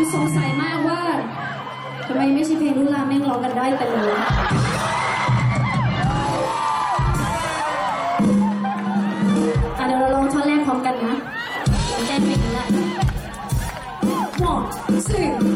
คือสงสัยมากว่าทำไมไม่ใช่เพลงรุ่นลาแม่งร้องกันได้แต่เลยอ่เดี๋ยวเราลองท่อนแรกพร้อมกันนะลอแก้เพลงนี้แหละ one อ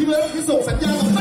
ที่เบิร์คือส่งสัญญาณกับ